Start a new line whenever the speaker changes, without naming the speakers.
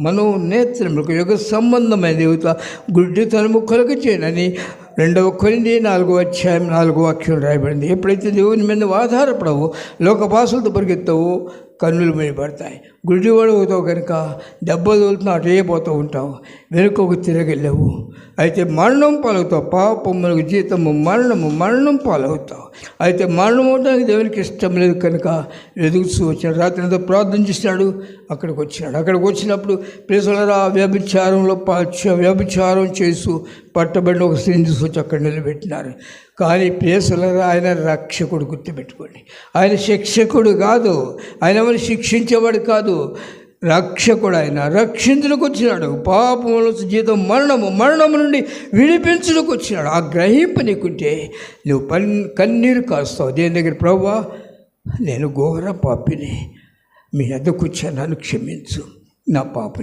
మనోనేత్రములకు యుగ సంబంధమైన దేవత గుడ్డితనము కొలక చేయనని రెండవ కొన్ని నాలుగో అధ్యాయం నాలుగో వాక్యం రాయబడింది. ఎప్పుడైతే దేవుని మీద ఆధారపడవు లోకపాసులతో పరిగెత్తవు కన్నులు మేయబడతాయి గుడ్డివాడు అవుతావు కనుక దెబ్బలు తోలుతున్నా అటే పోతూ ఉంటావు. వెనుకకు తిరగలేవు. అయితే మరణం పాలవుతావు. పాపములకు జీతము మరణము మరణం పాలవుతావు. అయితే మరణం అవడానికి దేవునికి ఇష్టం లేదు కనుక ఎదుగుతూ వచ్చాడు రాత్రి అంతా ప్రార్థన చేసినాడు అక్కడికి వచ్చినాడు. అక్కడికి వచ్చినప్పుడు ప్రేసలరా వ్యభిచారంలో వ్యభిచారం చేస్తూ పట్టబడిన ఒక స్త్రీని తీసుకొచ్చి అక్కడ నిలబెట్టినారు. కానీ ప్రేసలరా ఆయన రక్షకుడు గుర్తుపెట్టుకోండి. ఆయన శిక్షకుడు కాదు. ఆయన కేవలం శిక్షించేవాడు కాదు. రక్షకుడు ఆయన రక్షించులకు వచ్చినాడు. పాపముల జీతం మరణము మరణము నుండి విడిపించులకు వచ్చినాడు. ఆ గ్రహింపు నీకుంటే నువ్వు పన్ కన్నీరు కాస్తావు. దేని దగ్గర ప్రభా నేను ఘోర పాపిని. మీ ఎద్దకు వచ్చా నన్ను క్షమించు. నా పాపని